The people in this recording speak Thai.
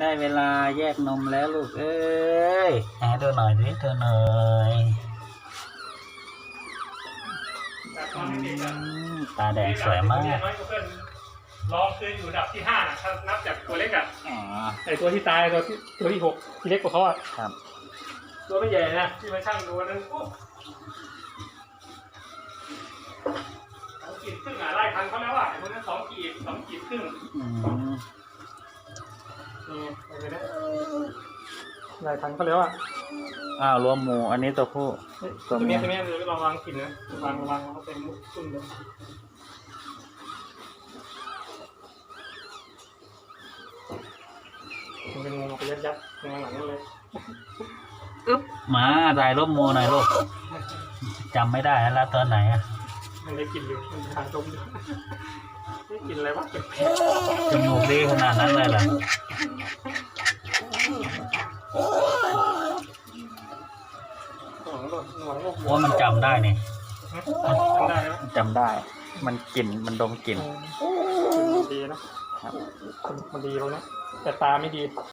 ได้เวลาแยกนมแล้วลูกเอ้ยให้ดูหน่อยดิเธอหน่อยแต่ตอนเด็กๆอะอืมตาแดงสวยมากน้อยกว่าเพื่อนลองคืออยู่อันดับที่ห้านะถ้านับจากตัวเล็กอะอ๋อไอตัวที่ตายตัวที่ตัวที่หกที่เล็กกว่าเขาอะครับ ตัวไม่ใหญ่นะที่มาช่างดูวันนั้นโอ้สองขีดครึ่งอะไล่ทันเขาแล้วอะไอ้คนนั้นสองขีดสองขีดครึ่งอืม นี่ไปเลยนะไล่ทันเขาแล้วอะอ้าวรวมหมูอันนี้ตัวผู้ เฮ้ยตัตัววเมีเมียย ตัวเมียเดี๋ยวระวังกินนะระวังระวังเขาเต็มมุดขึ้นเลยมันเป็นงูเอาไปยัดยัดๆในหลังนั่นเลยมาถ่ายรูปหมูหน่อยลูกจำไม่ได้แล้วตัวไหนอะ มันได้กินอยู่มันทานต้มอยู่ได้กินอะไรวะเป็ดจมูกดีขนาดนั้นเลยเหรอหวังหลดหวังโลกหมว่ามันจำได้นี่ทำได้ไหมจำได้ มันกลิ่น มันดมกลิ่น ดีนะครับมันดีแล้วนะแต่ตาไม่ดี